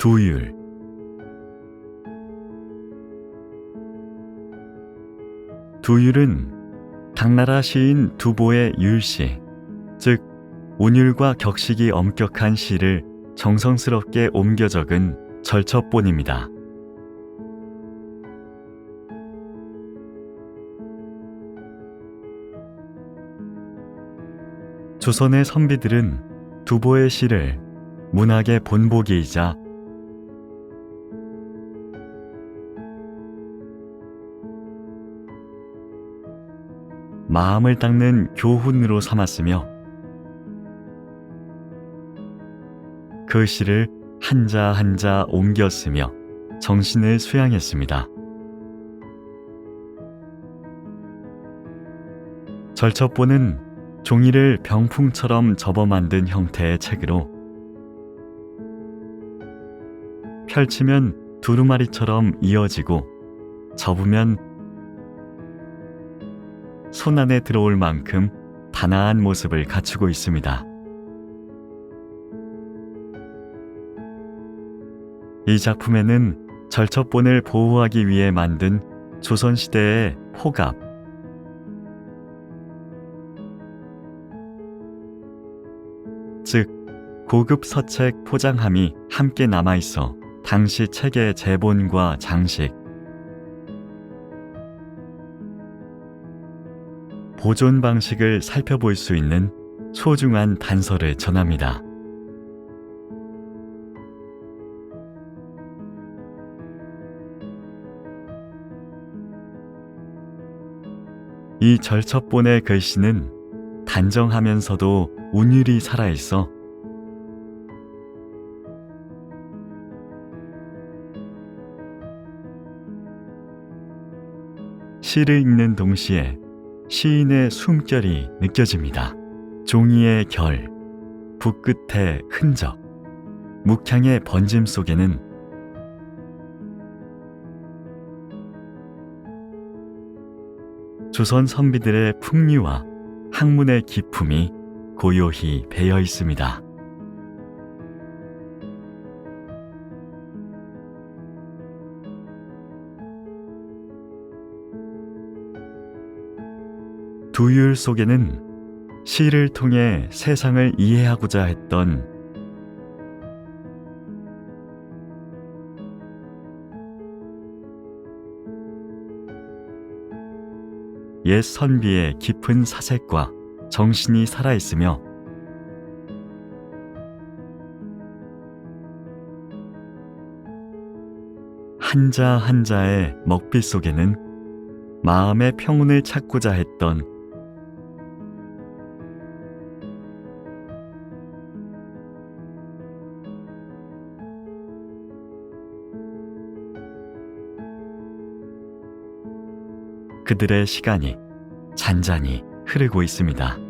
두율 두율은 당나라 시인 두보의 율시, 즉 온율과 격식이 엄격한 시를 정성스럽게 옮겨 적은 절첩본입니다. 조선의 선비들은 두보의 시를 문학의 본보기이자 마음을 닦는 교훈으로 삼았으며 그 시를 한자 한자 옮겨 쓰며 정신을 수양했습니다. 절첩본은 종이를 병풍처럼 접어 만든 형태의 책으로 펼치면 두루마리처럼 이어지고 접으면 손 안에 들어올 만큼 단아한 모습을 갖추고 있습니다. 이 작품에는 절첩본을 보호하기 위해 만든 조선시대의 호갑, 즉 고급 서책 포장함이 함께 남아 있어 당시 책의 제본과 장식, 보존 방식을 살펴볼 수 있는 소중한 단서를 전합니다. 이 절첩본의 글씨는 단정하면서도 운율이 살아있어 시를 읽는 동시에 시인의 숨결이 느껴집니다. 종이의 결, 붓끝의 흔적, 묵향의 번짐 속에는 조선 선비들의 풍미와 학문의 기품이 고요히 배어 있습니다. 두율 속에는 시를 통해 세상을 이해하고자 했던 옛 선비의 깊은 사색과 정신이 살아있으며 한자 한자의 먹빛 속에는 마음의 평온을 찾고자 했던 그들의 시간이 잔잔히 흐르고 있습니다.